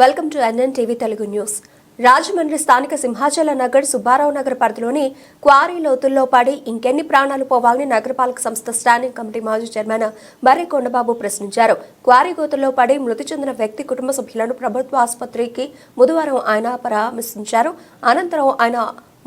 Welcome to N N TV Telugu news. Rajahmundry స్థానిక సింహాచల నగర్ సుబ్బారావు నగర్ పరిధిలోని quarry లోతుల్లో పడి ఇంకెన్ని ప్రాణాలు పోవాలని నగరపాలక సంస్థ స్టాండింగ్ కమిటీ మాజీ చైర్మన్ బర్రె కొండబాబు ప్రశ్నించారు. క్వారీ గోతుల్లో పడి మృతి చెందిన వ్యక్తి కుటుంబ సభ్యులను ప్రభుత్వ ఆసుపత్రికి బుధవారం ఆయన పరామర్శించారు. అనంతరం ఆయన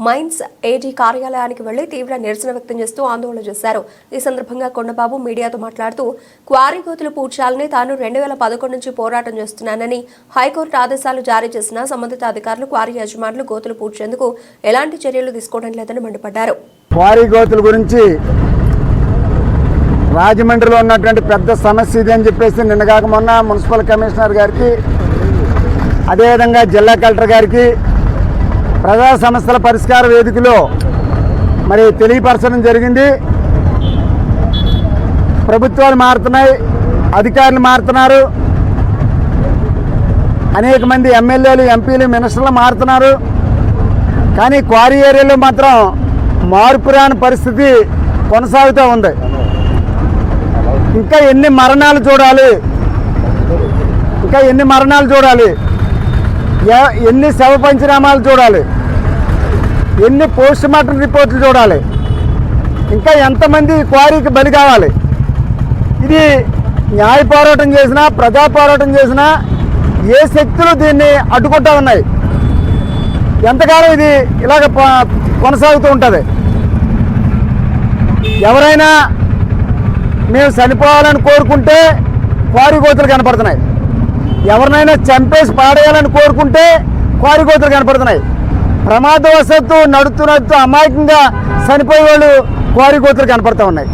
మైన్స్ ఏజీ కార్యాలయానికి వెళ్ళి తీవ్ర నిరసన వ్యక్తం చేస్తూ ఆందోళన చేశారు. ఈ సందర్భంగా కొండబాబు మీడియాతో మాట్లాడుతూ క్వారీ గోతులు పూడ్చాలని తాను రెండు వేల పదకొండు నుంచి పోరాటం చేస్తున్నానని హైకోర్టు ఆదేశాలు జారీ చేసిన సంబంధిత అధికారులు క్వారీ యజమానులు గోతులు పూడ్చేందుకు ఎలాంటి చర్యలు తీసుకోవడం లేదని మండిపడ్డారు. క్వారీ గోతుల గురించి రాజమండ్రిలో ఉన్నటువంటి పెద్ద సమస్య ఇది అని చెప్పేసి నిన్నగాక మొన్న మున్సిపల్ కమిషనర్ గారికి అదేవిధంగా జిల్లా కలెక్టర్ గారికి ప్రజా సమస్యల పరిష్కార వేదికలో మరి తెలియపరచడం జరిగింది. ప్రభుత్వాలు మారుతున్నాయి అధికారులు మారుతున్నారు. అనేక మంది ఎమ్మెల్యేలు ఎంపీలు మినిస్టర్లు మారుతున్నారు. కానీ క్వారీ ఏరియాలో మాత్రం మార్పు రాని పరిస్థితి కొనసాగుతూ ఉంది. ఇంకా ఎన్ని మరణాలు చూడాలి? ఇంకా ఎన్ని మరణాలు చూడాలి? ఎన్ని శవ పంచనామాలు చూడాలి? ఎన్ని పోస్ట్ మార్టం రిపోర్ట్లు చూడాలి? ఇంకా ఎంతమంది క్వారీకి బలి కావాలి? ఇది న్యాయ పోరాటం చేసినా ప్రజా పోరాటం చేసినా ఏ శక్తులు దీన్ని అడ్డుకుంటా ఉన్నాయి? ఎంతకాలం ఇది ఇలాగ కొనసాగుతూ ఉంటుంది? ఎవరైనా మేము చనిపోవాలని కోరుకుంటే క్వారీ కోతులు కనపడుతున్నాయి. ఎవరినైనా చంపేసి పాడేయాలని కోరుకుంటే కోరికోతలు కనపడుతున్నాయి. ప్రమాదవశత్తు నడుతూ నడుతూ అమాయకంగా చనిపోయే వాళ్ళు కోరికోతలు కనపడుతూ ఉన్నాయి.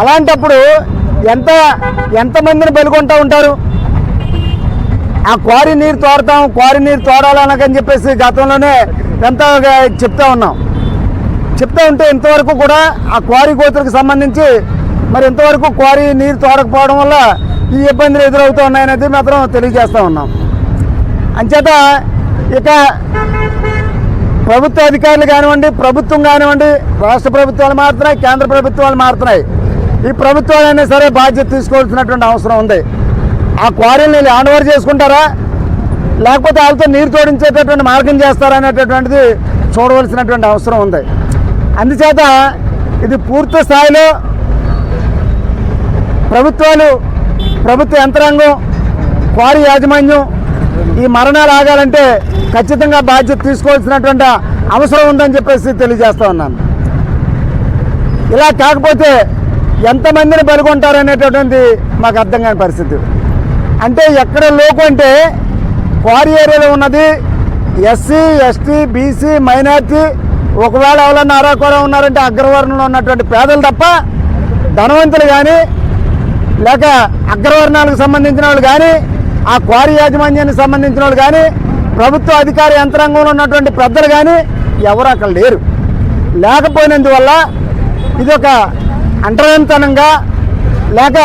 అలాంటప్పుడు ఎంత ఎంతమందిని బలికొంటూ ఉంటారు? ఆ క్వారీ నీరు తోడతాం క్వారీ నీరు తోడాలనకని చెప్పేసి గతంలోనే ఎంత చెప్తా ఉన్నాం. చెప్తా ఉంటే ఇంతవరకు కూడా ఆ క్వారీ కోతులకు సంబంధించి మరి ఇంతవరకు క్వారీ నీరు తోడకపోవడం వల్ల ఈ ఇబ్బందులు ఎదురవుతూ ఉన్నాయనేది మాత్రం తెలియజేస్తూ ఉన్నాం. అంచేత ఇక ప్రభుత్వ అధికారులు కానివ్వండి ప్రభుత్వం కానివ్వండి రాష్ట్ర ప్రభుత్వాలు మారుతున్నాయి కేంద్ర ప్రభుత్వాలు మారుతున్నాయి. ఈ ప్రభుత్వాలైనా సరే బాధ్యత తీసుకోవాల్సినటువంటి అవసరం ఉంది. ఆ క్వారీని హ్యాండ్ ఓవర్ చేసుకుంటారా? లేకపోతే వాళ్ళతో నీరు తోడించేటటువంటి మార్గం చేస్తారా అనేటటువంటిది చూడవలసినటువంటి అవసరం ఉంది. అందుచేత ఇది పూర్తి స్థాయిలో ప్రభుత్వాలు ప్రభుత్వ యంత్రాంగం క్వారీ యాజమాన్యం ఈ మరణాలు ఆగాలంటే ఖచ్చితంగా బాధ్యత తీసుకోవాల్సినటువంటి అవసరం ఉందని చెప్పేసి తెలియజేస్తా ఉన్నాను. ఇలా కాకపోతే ఎంతమందిని బలుగొంటారనేటటువంటి మాకు అర్థం కాని పరిస్థితి. అంటే ఎక్కడ లోకు అంటే క్వారీ ఏరియాలో ఉన్నది ఎస్సీ ఎస్టీ బీసీ మైనార్టీ ఒకవేళ ఎవరన్నా అరాకొర ఉన్నారంటే అగ్రవర్ణంలో ఉన్నటువంటి పేదలు తప్ప ధనవంతులు కానీ లేక అగ్రవర్ణాలకు సంబంధించిన వాళ్ళు కానీ ఆ క్వారీ యాజమాన్యానికి సంబంధించిన వాళ్ళు కానీ ప్రభుత్వ అధికార యంత్రాంగంలో ఉన్నటువంటి పెద్దలు కానీ ఎవరు అక్కడ లేరు. లేకపోయినందువల్ల ఇది ఒక అంటరంతనంగా లేక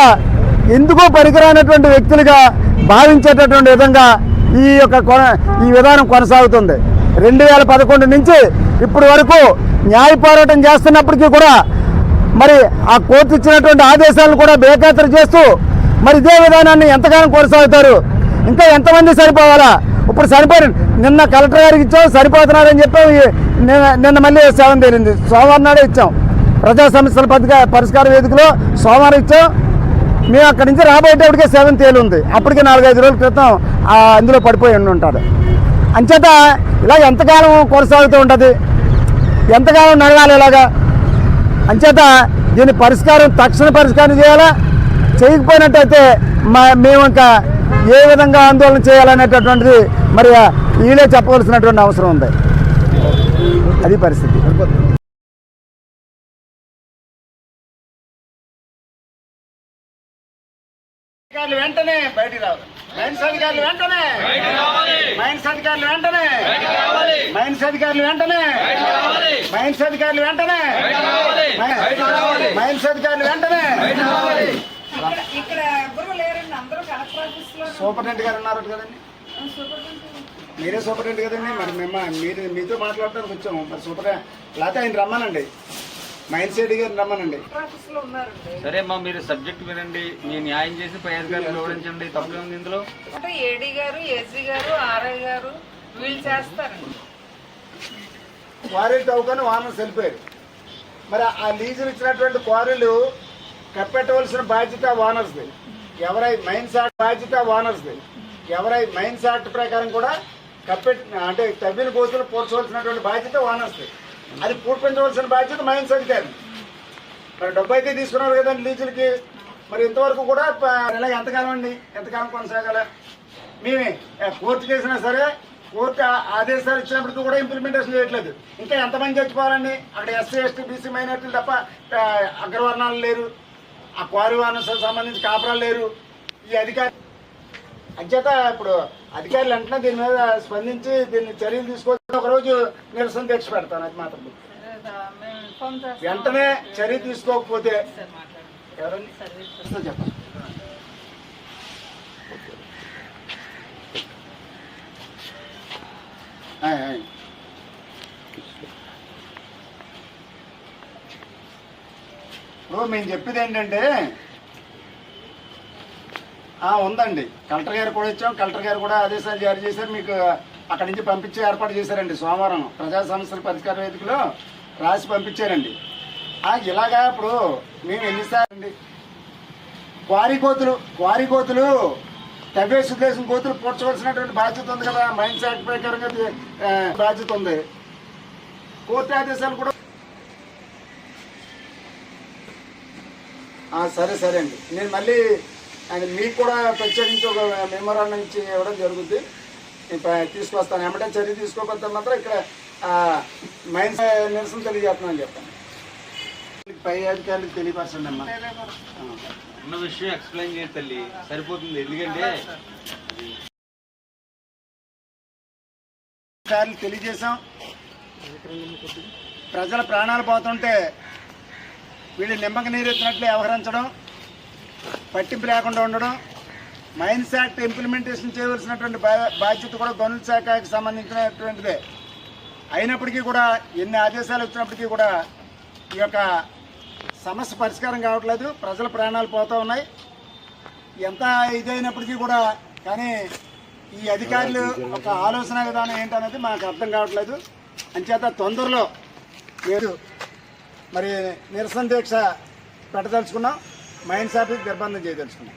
ఎందుకో పరికరానటువంటి వ్యక్తులుగా భావించేటటువంటి విధంగా ఈ యొక్క కొన- ఈ విధానం కొనసాగుతుంది. రెండు వేల పదకొండు నుంచి ఇప్పటి వరకు న్యాయ పోరాటం చేస్తున్నప్పటికీ కూడా మరి ఆ కోర్టు ఇచ్చినటువంటి ఆదేశాలను కూడా బేఖాతరు చేస్తూ మరి ఇదే విధానాన్ని ఎంతగానో కొనసాగుతారు. ఇంకా ఎంతమంది సరిపోవాలా? ఇప్పుడు సరిపోయి నిన్న కలెక్టర్ గారికి ఇచ్చాం సరిపోతున్నారని చెప్పి నిన్న నిన్న మళ్ళీ సేవం తేలింది. సోమవారం నాడే ఇచ్చాం. ప్రజా సమస్యల పథక పరిష్కార వేదికలో సోమవారం ఇచ్చాం. మేము అక్కడి నుంచి రాబోయేటప్పటికే సెవెన్ తేలి ఉంది అప్పటికే నాలుగైదు రోజుల క్రితం అందులో పడిపోయి ఉండి ఉంటాడు అంచేత ఇలా ఎంతకాలం కొనసాగుతూ ఉంటుంది? ఎంతకాలం నడవాలి ఇలాగా? అంచేత దీని పరిష్కారం తక్షణ పరిష్కారం చేయాలా? చేయకపోయినట్టయితే మా మేము ఇంకా ఏ విధంగా ఆందోళన చేయాలనేటటువంటిది మరి వీళ్ళే చెప్పవలసినటువంటి అవసరం ఉంది. అది పరిస్థితి. వెంటనే బయటికి రావాలి. మైన్స్ అధికారులు వెంటనే! మైన్స్ అధికారులు వెంటనే! మైన్స్ అధికారులు వెంటనే! మైన్స్ అధికారులు వెంటనే! మైన్స్ అధికారులు వెంటనే! సూపరింటెండెంట్ గారు ఉన్నారు కదండి? మీరే సూపరింటెండెంట్ కదండి? మరి మేము మీరు మీతో మాట్లాడడానికి వచ్చాము. మరి సూపర్ లేకపోతే ఆయన రమ్మనండి. రెడ్డి గారు రమ్మనండి. సరే అమ్మా మీరు సబ్జెక్ట్ వినండి. మీ న్యాయం చేసి పై అధికారులు వివరించండి తప్పే ఉంది ఇందులో? అంటే ఏడీ గారు ఎస్జీ గారు ఆర్ఐ గారు వీళ్ళు చేస్తారండి. క్వారీ తవ్వుకొని వానర్స్ వెళ్ళిపోయారు మరి ఆ లీజులు ఇచ్చినటువంటి క్వారీలు కప్పెట్టవలసిన బాధ్యత ఓనర్స్ది. ఎవరై మైన్స్ యాక్ట్ బాధ్యత ఓనర్స్ది. ఎవరై మైన్స్ యాక్ట్ ప్రకారం కూడా కప్పెట్ అంటే తవ్విన కోతులు పూడ్చవలసినటువంటి బాధ్యత ఓనర్స్ది. అది పూర్పించవలసిన బాధ్యత మైన్స్ అధికారి మరి డబ్బు అయితే తీసుకున్నారు కదండి లీజులకి. మరి ఇంతవరకు కూడా ప- ఎంతకాలం అండి? ఎంతకాలం కొనసాగాల? మేమే. కోర్టు చేసినా సరే కోర్టు ఆ- ఆదేశాలు ఇచ్చినప్పటికీ కూడా ఇంప్లిమెంటేషన్ చేయట్లేదు. ఇంకా ఎంతమంది చచ్చిపోవాలండి? అక్కడ ఎస్సీ ఎస్టీ బీసీ మైనార్టీలు తప్ప అగ్రవర్ణాలు లేరు. ఆ క్వారీ వానర్స్ సంబంధించి కాపురాలు లేరు. ఈ అధికారి అంచేత ఇప్పుడు అధికారులు వెంటనే దీని మీద స్పందించి దీన్ని చర్యలు తీసుకో ఒకరోజు నిరసన దీక్ష పెడతాను అది మాత్రం. వెంటనే చర్య తీసుకోకపోతే చెప్పండి. ఇప్పుడు మేము చెప్పేది ఏంటంటే ఆ, ఉందండి. కలెక్టర్ గారు కూడా ఇచ్చాం. కలెక్టర్ గారు కూడా ఆదేశాలు జారీ చేశారు. మీకు అక్కడి నుంచి పంపించే ఏర్పాటు చేశారండి సోమవారం. ప్రజా సమస్యల పరిష్కార వేదికలో రాసి పంపించారండి. ఇలాగా ఇప్పుడు మేము ఎన్నిసార్లు అండి క్వారీ కోతులు క్వారీ కోతులు తవ్వేసి ఉద్దేశం కోతులు పూడ్చవలసినటువంటి బాధ్యత ఉంది కదా మైండ్ సెట్ ప్రకారంగా బాధ్యత ఉంది. కోర్టు ఆదేశాలు కూడా సరే సరే అండి. నేను మళ్ళీ అది మీకు కూడా ప్రత్యేకించి ఒక మెమోరాండం ఇచ్చి ఇవ్వడం జరుగుతుంది తీసుకొస్తాను. ఎమ్మటే చర్య తీసుకోకపోతే మాత్రం ఇక్కడ ఆ, మైన్స్ నిరసన తెలియజేస్తున్నాను చెప్పండి పై అధికారులకు తెలియపరచండి అమ్మా. ఉన్న విషయం ఎక్స్ప్లెయిన్ చేయ తల్లి. సరిపోతుంది. ఎందుకంటే సార్లు తెలియజేశాం. ప్రజల ప్రాణాలు పోతుంటే వీళ్ళు నిమ్మక నీరెత్తినట్లు వ్యవహరించడం పట్టింపు లేకుండా ఉండడం మైన్స్ యాక్ట్ ఇంప్లిమెంటేషన్ చేయవలసినటువంటి బాధ్యత కూడా గనుల శాఖకి సంబంధించినటువంటిదే. అయినప్పటికీ కూడా ఎన్ని ఆదేశాలు వచ్చినప్పటికీ కూడా ఈ యొక్క సమస్య పరిష్కారం కావట్లేదు. ప్రజల ప్రాణాలు పోతూ ఉన్నాయి. ఎంత ఇదైనప్పటికీ కూడా కానీ ఈ అధికారులు ఒక ఆలోచన విధానం ఏంటనేది మాకు అర్థం కావట్లేదు. అంచేత తొందరలో లేదు మరి నిరసన దీక్ష పెట్టదలుచుకున్నాం. మైన్స్ ఆఫీస్ నిర్బంధం చేయదలుచుకున్నాం.